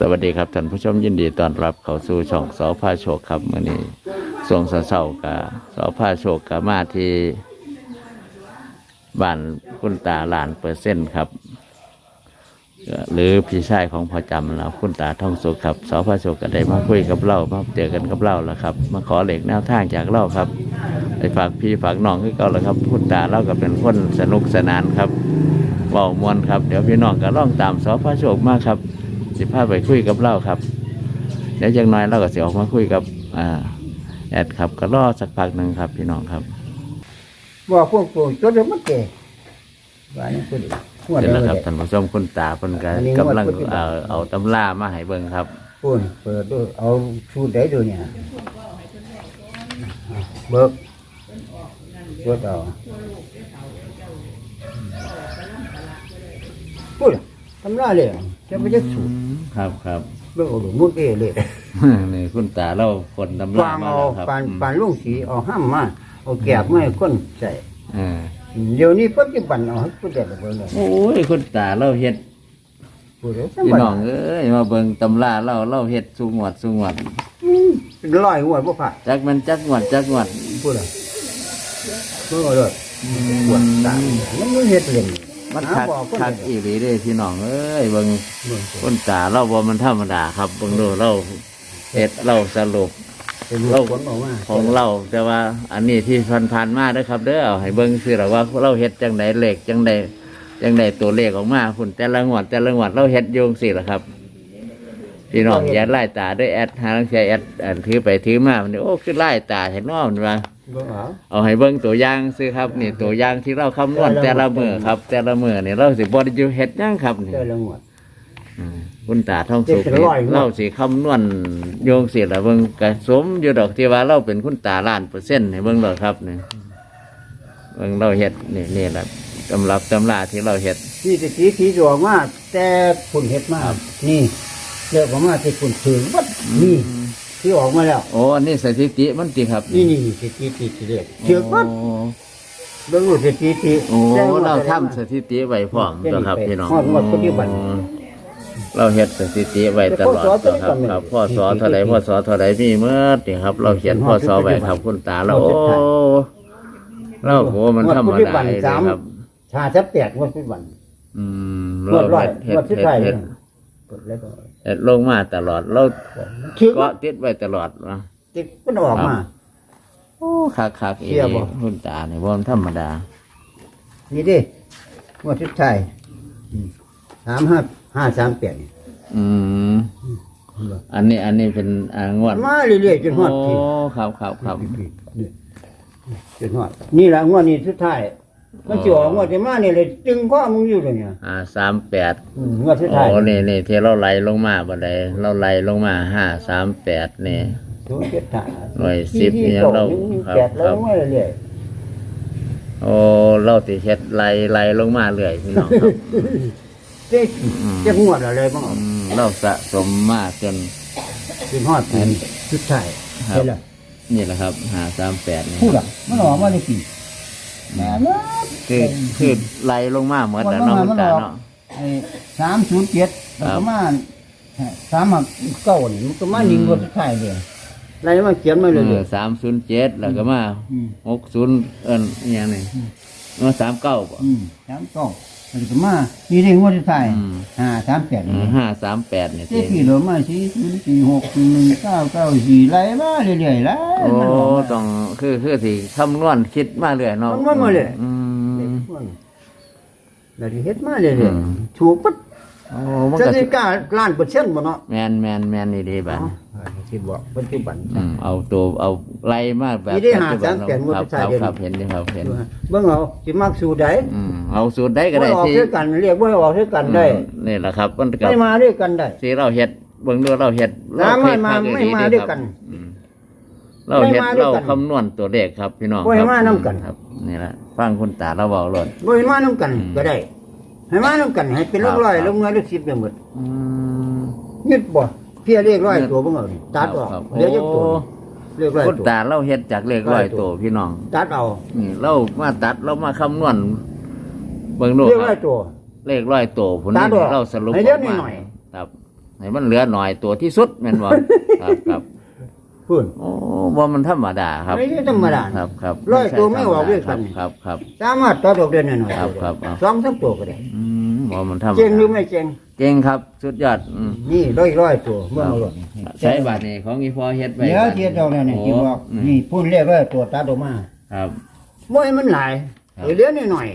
สวัสดีครับท่านผู้ชมยินดีต้อนรับเข้าสู่ช่องสอพาโชคครับมื่อนี้สวงเศร้ากับสอพาโชคกับมาที่บ้านคุณตาหลานเปอร์เซ็นต์ครับ หรือพี่ชายของพ่อจำแล้วคุณตาท่องสุขครับสอพาโชคก็ได้มาคุยกับเรามาเจอกันกับเราแล้วครับ มาขอเหล็กแนวทางจากเราครับไปฝากพี่ฝากน้องให้เก่าแล้วครับคุณตาเราก็เป็นคนสนุกสนานครับเว้ามวนครับ เดี๋ยวพี่น้องก็ล่องตามสอพาโชคมากครับ สิพาไปคุยกับเราครับ เดี๋ยวจังน้อยเราก็สิออกมาคุยกับอ่าแอดครับก็รอสักพักหนึ่งครับ พี่น้องครับบอกพวกตัวจดเดี๋ยวมันแก่ว่านี่พูดหัวเดี๋เดียยววแล้วครับเลยท่านผู้ชมคุณตาเพิ่นก็อันนี้งวดกำลังปฏิบัติเอาเอาตำรามาให้เบิ่งครับพูดเปิดดูเอาชูได้ดูเนี่ยเบิกเบิกเอาพูดทำไรเลย จะไม่จะสูดครับครับเบิกเอาดูมุดเอเลยนี่คุณตาเราคนตำราฟางมาเอาแล้วครับปานอืมปานลุงสีเอาห้ามมาเอาแกบไม่คนใส่เออเดี๋ยวนี้ปัจจุบันเอาให้พูดเด็ดเลยเลยโอ้ยคุณตาเราเฮ็ดพูดเลยพี่น้องเอ้ยมาเบิ่งตำราเราเราเฮ็ดสูงวดสูงวดเป็นร้อยหัวบ่ผ่าจักมันจักงวดจักงวดพูดเลยพูดเลยปวดตามันไม่เห็ดเล่น มันคักหาบอกคนคักเดียวอีหลีเด้พี่น้องเอ้ยเบิ่งเบิ่งสิคนตาเราบ่มันธรรมดาครับเบิ่งดูเราเฮ็ดเราสรุปเป็นลูกผลออกมาของเราแต่ว่า อันนี้ที่พันผ่านๆมาเด้อครับ เด้อเอาให้เบิ่งสิเราว่าเราเฮ็ดจังไดเลขจังไดจังไดตัวเลขออกมาพุ่นแต่ละงวดแต่ละงวดเราเฮ็ดโยงสิล่ะครับ พี่น้องอย่าไล่ตาด้วยแอดหาลังเสียแอดอันถือไปถือมามันนี่โอ้คือไล่ตาเห็นว่ามันว่าบ่เอาเอาให้เบิ่งตัวอย่างซื้อครับนี่ตัวอย่างที่เราคำนวณแต่ละมือครับ แต่ละมือนี่เราสิบ่ได้อยู่เฮ็ดหยังครับนี่เจอละงวด อืมคุณตาท่องสุขเจ็ดร้อยงวดเราสิคำนวณโยงสิละเบิ่งกระสมอยู่ดอกที่ว่าเราเป็นคุณตาล้านเปอร์เซ็นต์ให้เบิ่งเลยครับนี่เบิ่งเราเฮ็ดนี่นี่แหละตำรับตำราที่เราเฮ็ด นี่สิสีสีจออกมาแต่ผลเห็ดมานี่ เรียกว่ามาที่ผลถึงวัดนี่ที่ออกมาแล้ว โอ้อันนี้สถิติมันติครับนี่นี่สิสีสีสีเรียกเถือวัดโอ้เบิ่งรูปสิสีสีโอ้เราทำสถิติไว้พร้อมตัวครับพี่น้องฮอดงวดปัจจุบันอืมเราเฮ็ดสถิติไว้ตลอดตัวครับครับพ่อสอเท่าไรพ่อสอเท่าไรมีเมื่อนี่ครับ เราเขียนพ่อสอไว้ครับคุณตาเราโอ้เราโหมันธรรมดาเลยครับชาจะแปดงวดปัจจุบันอืมงวดร้อยเฮ็งดวดที่เฮ็ดไทยเฮ็ดกดแล้วก็เฮ็ด ลงมาตลอดเราถือว่าเกาะติดไว้ตลอดนะติดมันออกมา โอ้คักคักๆอีเชื่อบ่คุณตาเนี่ยว่ามันธรรมดา นี่ดิงวดที่ไทยสามห้าห้าสามแปดนี่อืมอันนี้อันนี้เป็นอ่างวดมาเรื่อยๆจนฮอดโอ้ที่ครับครับครับนี่จนฮอดนี่แหละงวดนี้สุดท้าย มันสิออกงวดที่มานี่เลยจึงข้อมึงอยู่เลยเนี่ยอ่าสามแปดอืมงวดสุดโอ้ท้ายนี่นี่ที่เราไล่ลงมาบันไดเราไล่ลงมาห้าสามแปดนี่ ศูนย์เจ็ดห้าหน่วยสิบที่เนี่ยสองเราหนึ่งครับแปดแล้วครับมาเรื่อยโอ้เราติเฮ็ดไล่ไล่ลงมาเรื่อยพี่น้องครับ ๆเจ๊เจ๊งวดอะไรบ้างอืมเราสะสมมาจนจนฮอดที่สุดท้ายครับ ใช่แล้วนี่แหละครับหาสามแปดนี่พูดอะมันออกมาได้กี่ แม่เนาะคือคือไล่ลงมาเหมือนแต่เน้องคุณตาเนาะไอ้สามศูนย์เจ็ดครับประมาณสามหักเก้านี่มันก็มายิงคนสุดท้ายเลยอะไรมันเขียนมาเลยเลยสามศูนย์เจ็ดแล้วก็มาอืมหกศูนย์เอิ้นอหย่างนี้มาสามเก้าป่ะอืมสามเก้า มันก็มานี่เรียกว่าสุดท้ายอืมห้าสามแปดนี่ห้าสามแปดเนี่ยเจ๊กี่เหลือมาสี่ศูนย์สี่หกหนึ่งเก้าเก้าสี่ไล่มาเรื่อยๆไล่โอ้มันออกมาต้องคือคือที่คำนวณคิดมาเรื่อยเนาะคำนวณมาเรื่อยอืมเราที่เฮ็ดมาเรื่อยอืมๆถูกปั๊บ โอ้มันจะก็ได้กล้าล้านเปอร์เซ็นต์บ่เนาะแมนแมนแมนนี่ดีบ้านที่บอกปัจจุบัน อืมเอาตัวเอาไล่มาแบบนี่ได้หาปัจจุบันสามแปดงวดครับสุดท้ายครับเดือนครับเห็นดีครับเห็นเบิ่งเอาสิมักสู่ใดอืมเอาสูตรได้ก็บ่ได้ออกที่ด้วยกันเรียกว่าออกด้วยกันได้อืมนี่แหละครับมันกับไม่มาด้วยกันได้ที่เราเฮ็ดเบิ่งดูเราเฮ็ดน้ำไม่มาเรไม่เฮ็มาคัด้วยกันอืมเราเฮ็ดไม่มาด้วยเรากันคำนวณตัวเลขครับพี่น้องบ่ให้ครับมานํกัน ครับนี่แหละฟังคุณตาเราเบาหลดบ่ให้มานํกันอืมก็ได้ ให้มานํกันให้เป็นครัลูบกร้อยครับลูกน้อยลูกสิบได้หมดอืมยึดบ่เพียเรียกร้อยยึดตัวบ่เอานี่ตัดออกครับเหลือจักตัวโอ้เรียกร้อยคุณตัวตาเราเฮ็ดจากเลขร้อยตัวพี่น้อง ตัดเอานี่เรามาตัดเรามาคำนวณเบิ่งดูเรียกคร้อรัยบตัว เลขร้อยตัวผลตันี้ดออกเราสรุปให้อเยออะกมาหน่อย ครับให้มันเหลือหน่อยตัวที่สุดแม่นบ่ ครับครับพุ่น โอ้บ่มันธรรมดาครับไม่ใช่ธรรมดาครับครับร้อยตัวไม่ออกด้วยคกัรับนครับครับ สามารถต่อดอกเดือนหน่อยๆครับครับครับสองสามตัวก็ได้อืม บ่มันธรรมเก่งหรือดาไม่เก่งเก่งครับ สุดยอดอืมนี่ร้อยร้อยตัวเมื่อเอาหลดใช้บาทนี่ของอีพอเฮ็ดไว้เดี๋ยวเทียบดอกเนี่ยที่บอกโนี่พุ่นเรียกว่าตัวตัดออกมาครับ บ่ให้มันหลายครับ เหลือนิดหน่อย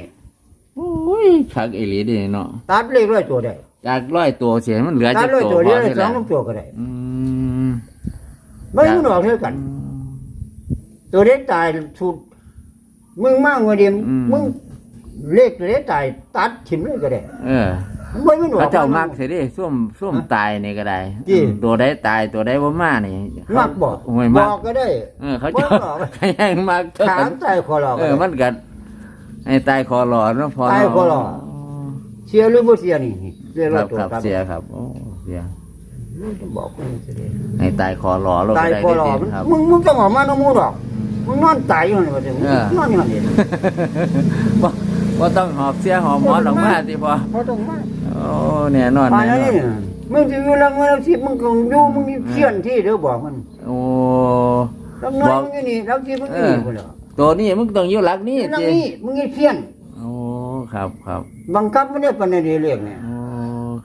โอ้ยคักอีหลีเดิเนาะตัดเลขร้อยตัวได้จากร้อยตัวเสียมันเหลือตัจัดกร้อยตัวตัวเดียวพได้ที่สอละงสามตัวก็ได้อืมไม่มันออกเท่ากัน ตัวเล็กตายสุดมึงมากกว่าเดียวมึง เลขตัวเล็กตายตัดถิ่มเลยก็ได้เออไม่มันออกพระเจ้ามักเสียดิส้วมส้วมตายนี่ก็ได้จริง ตัวใดตายตัวใดบ่มานี่มักบอกโอ้ยบมักอกก็ได้ เออ เขาเจะบ่บอก ใครแห้งมักเท่าถากัมนตายคอหลอกเออมันกัดให้ตายคอหลอดเนาะพอตายคอหลอดเสียหรือบ่เสียนี่เสียคร้อรัยบตัวครับตัดเสียครับโอ้เสียจะบอกคนนี้จะได้ให้ตายคอหลอดตายคอหลอกครับ มึงมึงต้องออกมาน้ำมูดอกมึงนอนตายอยู่นี่ว่าจะมึงเออ นอนอยู่นี่ บ่ บ่ต้องหอบเสียหอบหมอนออกมาสิพอเขาต้องมาโอ้เนี่ยนอนตายแน่แล้วนอนี่นมึงจะอยู่ลังเงินที่มึงคงอยู่มึงเขียนที่เด้อบอกมันโอ้ลังเงินมึงอยู่นี่ลังที่มึงอยู่นี่พุ่นเหรอตัวนี้มึงต้องอยู่หลักนี้ลังจินี้มึงเขียนโอ้ครับครับบังคับมันได้ปานใดเรียกเนี่ย โอ้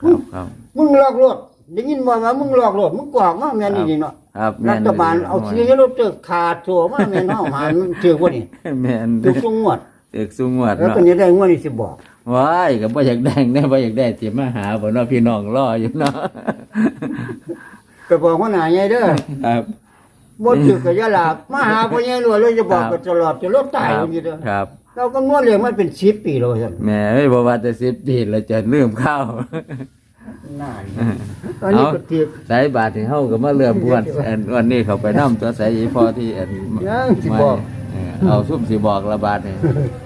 ครับครับมึงหลอกลวงได้ยินบ่ว่ามึงหลอกลวงมึงกวากมาแม่นจริงๆเนาะครับรัแม่นฐบาลเอาเสียรถเจอขาดตัวมาแม่นเฮาหามันถือว่านี่แม่นถูกทุกงวด ตึกสูงวดแล้วเนาะก็จะได้งวดนี้สิบอกว้ายก็บ่อยากได้แน่บ่อยากได้สิมาหาบ่เนาะพี่น้องรออยู่เนาะ ก็บอกว่าหนาใหญ่เด้อครับ บ่ถือก็อย่าหลับมาหาพ่อใหญ่รวยเลยจะบอกก็ตลอดจะลดตายครับอยู่เด้อครับ เราก็นวดเลี้ยงมันเป็น10ปีแล้วว่าซั่นแหม่เอ้ยบ่ว่าแต่10ปีแล้วจะลืมข้าวนานตอนนี้ก็ถือสายบาทที่เฮาก็มาเริ่มบวนอันวันนี้เขาไปนํตัวสายอีพอที่อันยังสิบอก เออเอาซุ่มสิบอกระบาดนี่อ่า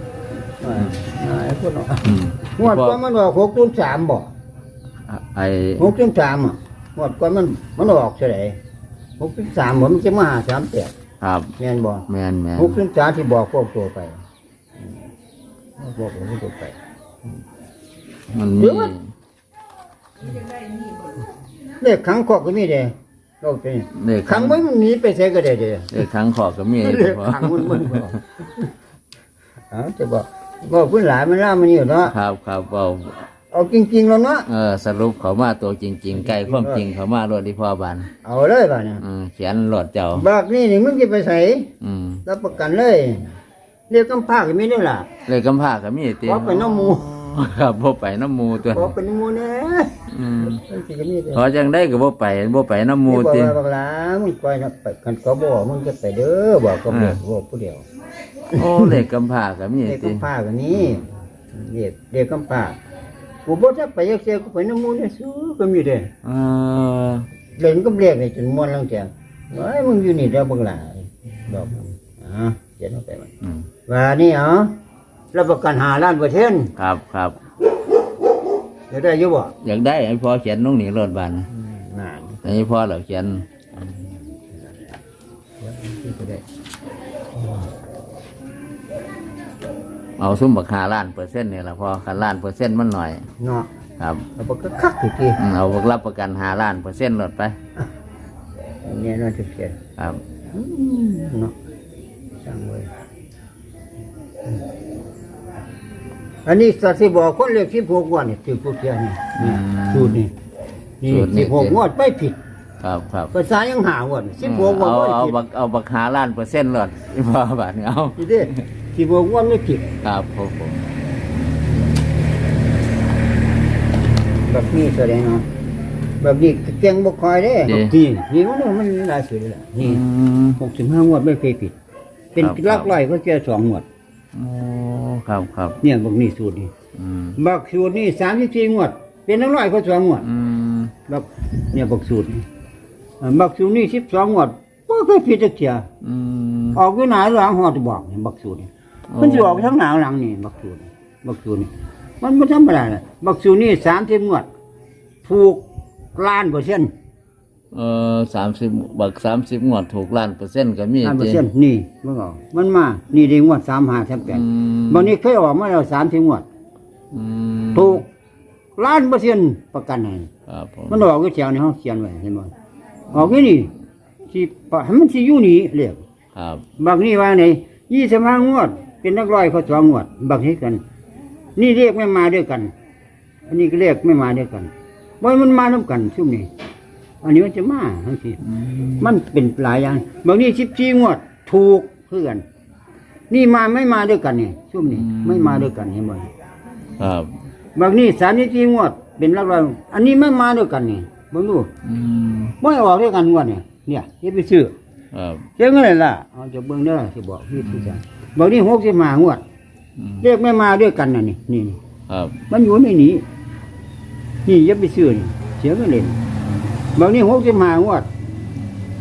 ไอ้คนเนาะอืมงวดก่อนมันออก6ตุน3บ่ไอ้6ตุน3อะงวดก่อนมันมันออกเท่าไหร่6ตุน3บ่มันจะมาหา38ครับแม่นบ่แม่นแม่นหกตุน3ที่บอกพวกตัวไปอืมบอกพวกตัวไป มันเดี๋มียวมัน เลขขังคอกก็มีเด้เราเป็นเลขขังไว้มันหนีไปใส่ก็ได้เด้ เลขขังขอบก็มีเลขขังมันมันบ่เอ้าจะบอก บอกเพิ่นหลายมันล่ามันอยู่เนาะครับครับเอาเอาจริงๆแล้วเนาะเออสรุปเขามาตัวจริง ๆ ใกล้ความจริงเขามารถที่พ่อบานเอาเลยบ่เนี่ยอืมเขียนรถเจ้าบักนี่นี่มึงสิไปใส่อืมรับประกันเลยเรียกกำพร้าก็มีได้ล่ะเลขกำพร้าก็มีติขอไปน้ำหมู่ ครับบ่ไปน้ำหมูตัวขอเป็นหมู่แน่อืมมันสิก็มีเด้ขอจังได้ก็บ่ไปบ่ไปน้ำหมูนี่บอกติว่าบักหลามึงปล่อยนะไปคันเขาบอกมึงจะไปเด้อบอกก็บอกบอกผู้เดียว โอ้เลขกำพร้าก็มีเด็กติกำพร้ากันนี้เด็กเด็กกำพร้ากูบอกถ้าไปยักเสียกูไปน้ำมูลเนี่ยสู้ก็มีเด้เออเล่นก็เรียกเลยจนม้วนลังแจงไอ้ยมึงอยู่นี่เด้อบังหลาดอกอะเขียนเอาไปมันอืมว่านี่เหรอ รับประกันหาล้านเปอร์เซ็นต์ครับครับจะได้อยุบ่อยากได้ให้พ่อเขียนลงนี่รถบานนานให้พ่อเราเขียนที่จะได้เอาซุ่มบักหาล้านเปอร์เซ็นต์นี่ล่ะพ่อคันล้านเปอร์เซ็นต์มันหน่อย เนาะครับแล้วก็คักๆทีทีอืมเอาบักรับประกันหาล้านเปอร์เซ็นต์รถไป เนี่ยน่าจะเขียนครับ อืมเนาะสั่งไว้อื อันนี้สัตว์ที่บอกคนเรียกสิบหกงวดนี่ถือผู้เทียนี่นี่สูตรนี่นี่สูตรนี่ สิบหกงวดไม่ผิดครับครับภาษายังหางวดสิบหกงวดเอาไม่เอาผิดบักเอาบักหาล้านเปอร์เซ็นต์รถที่พ่อบาทนี่เอาทีเดีสิบหกงวดไม่ผิดครับผมผมแบบนี้แสดงเนาะแบบนี้เก่งบุคอยเด้แบบนี่นี่มันมันมีหลายสูตรเลยล่ะนี่อืมหกสิบห้างวดไม่เคยผิด เป็นครับลักร้อยก็แค่สองงวด โอ้ ครับครับเนี่ยบอกนี่สูตรนี่อืมบักสูตรนี่สามสิบสี่งวด เป็นนักร้อยก็สองงวดอืมบักเนี่ยบักสูตรนี่เอ่อบักสูตรนี่สิบสองงวดก็เคยผิดจักเทียอืม ออกอยู่หนาหลังหอดบอกเนี่ยบักสูตรนี่โอ้มันจะออกทั้งหนาหลังนี่บักสูตรนี่บักสูตรนี่มันไม่ธรรมดาเลยบักสูตรนี่สามสิบงวดถูกล้านเปอร์เซ็นต์ เออสามสิบบักสามสิบงวดถูกล้านเปอร์เซ็นต์ก็มีล้านเปอร์ติเซ็นต์นี่มันออกมันมา นี่ดีงวดสามห้าแทบแปดอืมบางนี้เคยออกมาแล้วสามสิบงวดอืมถูกล้านเปอร์เซ็นต์ประกันให้ครับผมมันออกก็แถวในห้องเขียนไว้เห็นบ่ออกนี่นี่สิปะให้มันสิอยู่นี่เรียกครับบางนี่ว่าไหนยี่สิบห้างวด เป็นนักร้อยเขาสองงวดบางนี้กัน นี่เรียกไม่มาด้วยกัน อันนี้ก็เรียกไม่มาด้วยกันบ่ให้มันมาน้กันช่วงนี้ อันนี้มันจะมาทั้งทีมันเป็นหลายอย่าง บางนี่สิบสี่งวดถูกเพื่อน นี่มาไม่มาด้วยกันนี่ช่วงนี้ไม่มาด้วยกันเห็นบ่ครับบางนี่สามสิบสี่งวด เป็นนักร้อยอันนี้ไม่มาด้วยกันนี่บางดูอืมไม่ออกด้วยกันงวดเนี่ยเนี่ยเฮ็ดไปซื้อครับเจ๊งอะไรล่ะเอาจะเบิ่งเด้อสิบอกพี่ที่จะบอกนี่หกสิบห้างวดอืมเรียกไม่มาด้วยกันน่ะนี่นี่นี่ครับมันอยู่ในนี้นี่อยับไปซื้อนี่เสียเงินเล่น บอกนี่หกสิบห้างวด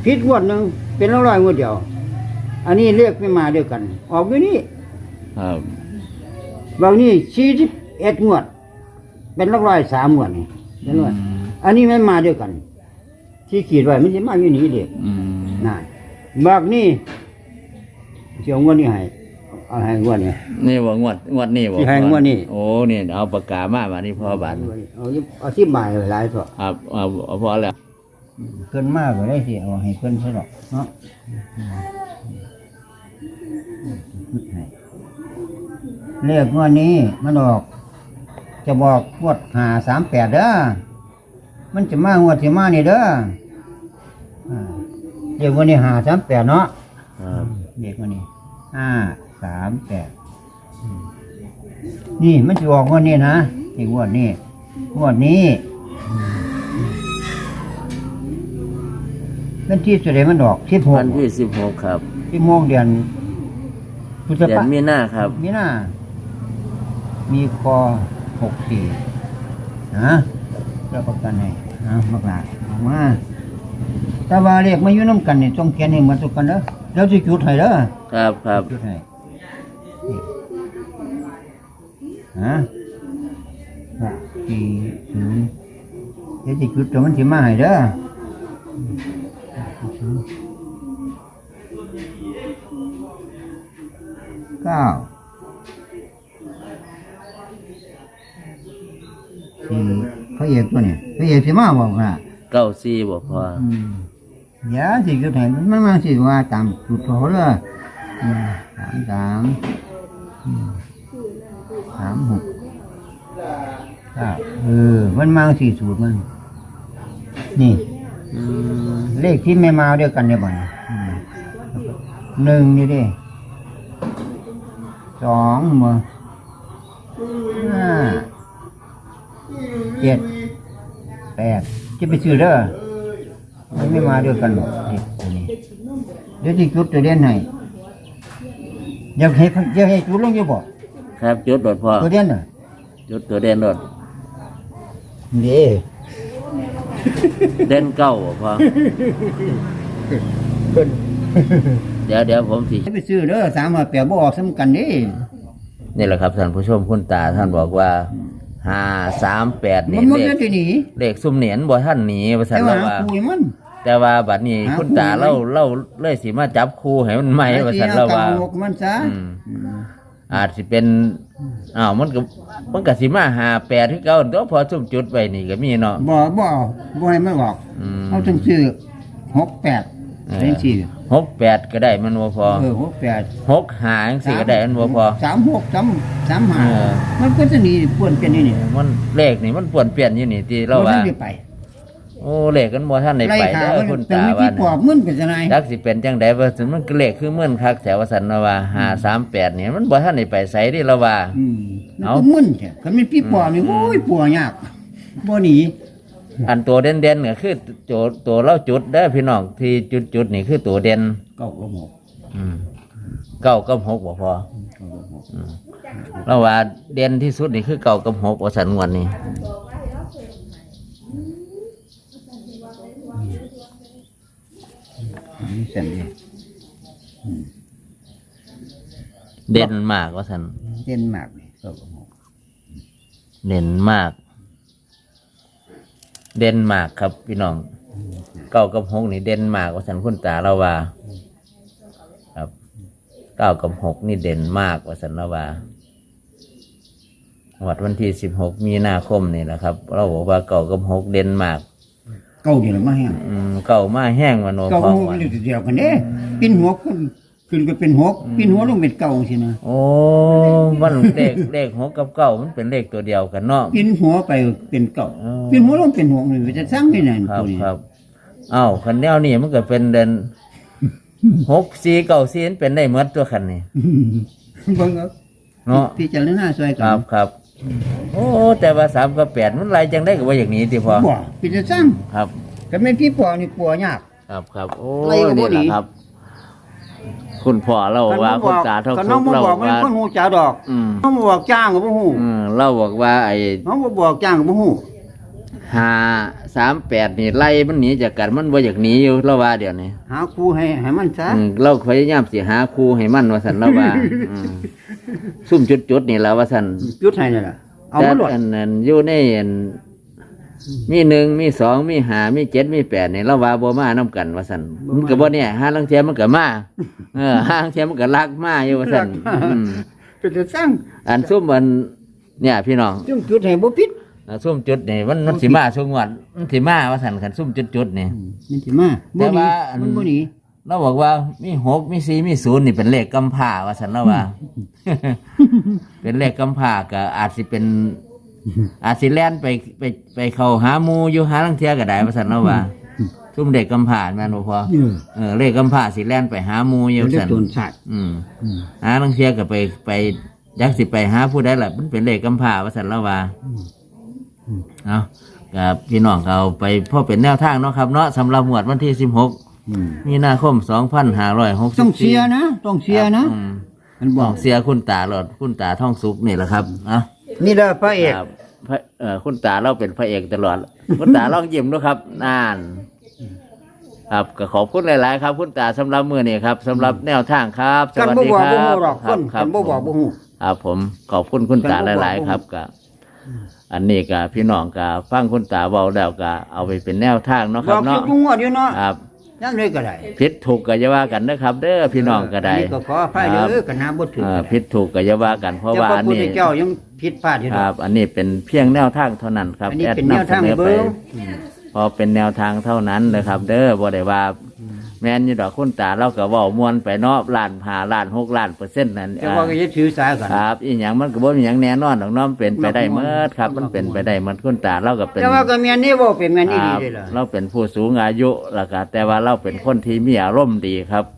ผิดงวดหนึ่งเป็นร้อยๆงวดเดียว อันนี้เรียกไม่มาด้วยกัน ออกอยู่นี่ครับบอกนี่สี่สิบเอ็ดงวด เป็นร้อยๆสามงวดนี่เป็นร้อยอืมอันนี้ไม่มาด้วยกัน ที่ขีดไว้มันจะมาอยู่นี่เด็กอืมนั่นบักนี่เสียวงวดนี้ให้เอาให้งวดนี้นี่บ่งวดงวดนี่บ่สิให้งวดนี้โอ้นี่เอาปากกามาบาดนี้พอบาดเอาเอาที่บ่ายหลายเถอะครับเอาเอาพอแล้ว เกินมากก็ได้สิเอาให้เพิ่นซะดอกเนาะเลขงวดนี้มันออก จะบอกงวดหาสามแปดเด้อมันจะมางวดจะมานี่เด้ออ่าเลขงวันนี้หาสามแปดเนาะครับเด็กวันนี้ห้าสามแปดอืมนี่มันจะออกงวดนี้นะนี่งวดนี้งวดนี้ เป็นที่สุดเลยมันออกที่หกวันที่สิบหกครับที่โมงเดือนพุทธเดือนปะมีนาครับ มีหน้ามีคอหกสี่นะเจ้าประกันให้นะมากลาออกมาแต่ว่าเรียกมาอยู่น้ำกันเนี่ยต้องเขียนให้เหมือนตุกกันเด้อแล้วจะจุดให้เด้อครับครับจุดให้นี่ฮะหกสี่ศูนย์เดี๋ยวจะจุดตัวมันสิมาให้เด้อ เก้าสี่พระเอกตัวนี้พระเอกสิมาบอกว่าเก้าสี่บ่พออืมอย่าสิจุดให้มันมาสิว่าตามจุดเขาเลยอืมสามสามอืมสามหกเก้าเออ มันมาสี่สูตรมัน นี่ อืมเลขที่ไม่มาด้วยกันเนี่ยบ่เนี่ยอืมหนึ่งนี่ดิ สองมาห้าเจ็ดแปดจะไปซื้อเด้อมันไม่มาด้วยกันหรอกเด็กตัวนี้เดี๋ยวที่จุดตัวเด่นให้อยากให้อยากให้จุดลงอยี่บอกครับจุดรถพอตัวเด่นน่ะจุดตัวเด่นรถนี่เด่นเก้าบ่พอเพิ่น เดี๋ยวเดี๋ยวผมสิจะไปซื้อเด้อสามารถแปลบ่ออกสำกันนี่นี่แหละครับท่านผู้ชมคุณตาท่านบอกว่าห้าสามแปดมันี่นมันเลจะขหนีเลขซุ่มเหนียนบ่ท่านหนีภาษาแต่เราว่าว่า คุยมัน แต่ว่าบัดนี้หาคุณคู่ตาไหมเล่าเล่าเลยสิมาจับคู่ให้มันใหม่ภาษาเราว่าอหกมันซะอืม อาจสิเป็นอ้าวมันก็มันก็สิมาหาแปดที่เก่าตัวพอซุ่มจุดไว้นี่ก็มีเนาะบ่บ่เอาบ่ให้มันออกอืม เอาถึงซื้อหกแปดเออ เป็นสี่ หกแปดก็ได้มันบ่พอเออหกแปดหกหาจังสี่ก็ได้มันบ่พอ สามหกสามสามห้าเออ มันก็จะหนีปวนเป็นนี่นี่มันเลขนี่มันป่วนเปลี่ยนอยู่นี่ที่เราบ่ว่าทันได้ไปโอ้เลขกันบ่ท่านได้ไล่ไปขาเด้อมันคุณเป็นตาวิธีว่าปอบนะมึนเป็นจังไดจักสิเป็นจังไดว่าถึงมันก็เลขคือเหมือนคักแถวว่าสันนะว่า538นี่มันบ่ทันได้ไปไสเดิเราว่า อืมมันเอาก็มึนแท้คันมันพี่ปอบนี่โอ้ยปัวยากบ่หนี อันตัวเด่นๆก็คือตัวตัวเราจุดเด้อพี่น้องที่จุดๆนี่คือตัวเด่นเก้าก็หกอืมเก้ากับหกบ่พอเก้าก็หกอืมเราว่าเด่นที่สุดนี่คือเก้ากับหกว่าสันงวนนี่อันนี้เส้นเดียวเด่นมากว่าสันเด่นมากนี่เก้าก็หกเด่นมาก เด่นมากครับ พี่น้องเก้ากับหกนี่เด่นมากว่าสันคุณตาเราว่า ครับเก้ากับหกนี่เด่นมากว่าสันเราว่าวัดวันที่สิบหกมีนาคมนี่แหละครับ เราบอกว่าเก่ากับหกเด่นมากเก่านี่แหละมาแห้งอืมเก่ามาแห้งวันโนเก่าพอหัววันเดียวกันเด้ปิ้นหัวขึ้น ขึ้นก็เป็นหกปิ้นหัวลงเป็นเก่าสินะโอ้มันเลขเลขหกกับเก้ามันเป็นเลขตัวเดียวกันเนาะปิ้นหัวไปเป็นเก่าอ๋อปิ้นหัวลงเป็นหกนี่มันจะสร้างไม่นานครับตัวนี้ครับเอ้าคันแนวนี่มันก็เป็นเดินหกสี่เก้าสี่มันเป็นได้หมดตัวคันนี่เบิ่งเอาเนาะพี่จารณาช่วยคกัรันบครับโอ้แต่ว่าสามกับแปดมันไรจังได้กับว่าอย่างนี้ที่พอบ่พี่จะสร้างครับก็แม่นพี่ปอนี่ปัวยากครับครับโอ้ไรก็บ่นี่แหดีละครับ คุณพ่อเราว่าคุณตาทองคันสุน้องกบ่เราบอกมันว่าคนหูจ่าดอกอืมน้องบ่บอกจ้างก็บ่ฮู้อืมเราบอกว่าไอ้น้องบ่บอกจ้างก็บ่ฮู้ห้าสามแปดนี่ไล่มันหนีจากกันมันว่าอยากหนีอยู่เราว่าเดี๋ยวนี้หาครูให้ให้มันซะอืมเราพยายามสิหาครูให้มันว่าสันเราว่าอืมซุ่มจุดๆนี่แหล้วว่าสันจุดให้นี่ล่ะเอาแต่มาโลดอันนั้นอยู่ในอัน มีหนึ่งมีสองมีห้ามีเจ็ดมีแปดนี่เราว่าบ่มานํกันว่าสันมันก็บ่เนี่ยห้าลังเทียมันก็มาเออห้าลังเทียมันก็ลักมาอยู่ว่าสันอืมเป็นจะสร้างอันซุ่มมันเนี่ย พี่น้องจุดจุดให้บ่ผิดอ่าซุ่มจุดนี่มันมันสิมาซุ่มวัดมันสิมาว่าสันคันซุ่มจุดจุดๆนี่มันสิมาแต่บ่หนีว่าอันมันบ่หนีเราบอกว่ามีหกมีสี่มีศูนย์นี่เป็นเลขกำพร้าว่าสันเราว่า เป็นเลขกำพร้าก็อาจสิเป็น อาจสิแล่นไปไปไปเข้าหาหมูอยู่หาลังเทียก็ได้ว่าสันเราว่าซุ่มเด็กกำพร้าแม่นบ่พอเออเออเลขกำพร้าสิแล่นไปหาหมูอยู่มันได้สันตนสัตว์อืมอืมหาลังเทียก็ไปไปยักสิไปหาผู้ใดล่ะมันเป็นเลขกำพร้าว่าสันเราว่าเอากับพี่น้องเขาไปพ่อเป็นแนวทางเนาะครับเนาะสำหรับหมวดวันที่สิบหกอืมมีนาคมสองพันห้าร้อยหกสิบต้องเสียนะต้องเสียนะมันบต้ออกงเสียคุณตาหลอดคุณตาท่องสุกนี่แหละครับเอะ นี่แหละพระเอก ครับ พระเอ่อคุณตาเราเป็นพระเอกตลอด คุณตาลองยิ้มด้วยครับนาน ครับก็ขอบคุณหลาย ๆ ครับ คุณตาสำหรับมือนี่ครับสำหรับแนวทางครับ สกันวัสบ่ดีบอกครับ่ฮู้บหรอกคครันครักับนบ่บอกบ่ฮู้ ครับผมขอบคุณคุณตากันบ่บอกหลายๆครับก็อันนี้ก็พี่น้องก็ฟังคุณตาเบาแล้วก็เอาไปเป็นแนวทางเนาะคบรัอบกคิเนาะดงวดอยู่เนาะครับยังเลยก็ได้ผิดถูกก็อย่าว่ากันนะครับเด้อพี่น้องก็ได้นนี้ก็ขออภัยเด้อกันหาบ่ถูกเอ่อผิดถูกก็อย่าว่ากันเพราะแต่ว่าพระอันพุทนี้ธเจ้ายัง ผิดพลาดอยู่คดอรัก บ อันนี้เป็นเพียงแนวทางเท่านั้นครับอันนี้แอดเป็นแนวทางำสให้เบิ่ง พอเป็นแนวทางเท่านั้นนะครับ เด้อบ่ได้ว่า แม่นอยู่ดอกคุณตาเราก็เว้ามวนไปเนาะล้านหาล้านหกล้านเปอร์เซ็นต์นั่นแต่ว่าก็จะถือสากันครับอีหยังมันก็บ่มีหยังแน่นอนดอกเน้อมนเป็นไปได้เมื่อครับ มันเป็นไปได้เหมือนคุณตาเราก็เป็นแต่ว่าก็แม่นนี่บ่เป็นแม่นอีหลีครับเด้ล่ะ เราเป็นผู้สูงอายุแล้วก็แต่ว่าเราเป็นคนที่มีอารมณ์ดีครับก็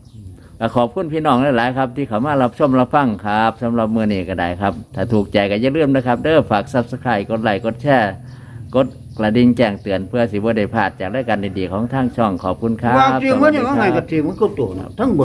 ขอบคุณพี่น้องหลายๆครับ ที่เขามารับชมรับฟังครับสำหรับมือนี้ก็ได้ครับ ถ้าถูกใจก็อย่าลืมนะครับ เด้อฝากซับสไครต์กดไลค์กดแชร์กดกระดิ่งแจ้งเตือนเพื่อสิบ่ได้พลาดจากรายการดีๆของทางช่องขอบคุณครับว่าจริงว่าเนี่ยว่าไงก็รับจริงมันก็ตัวนะทั้งหมด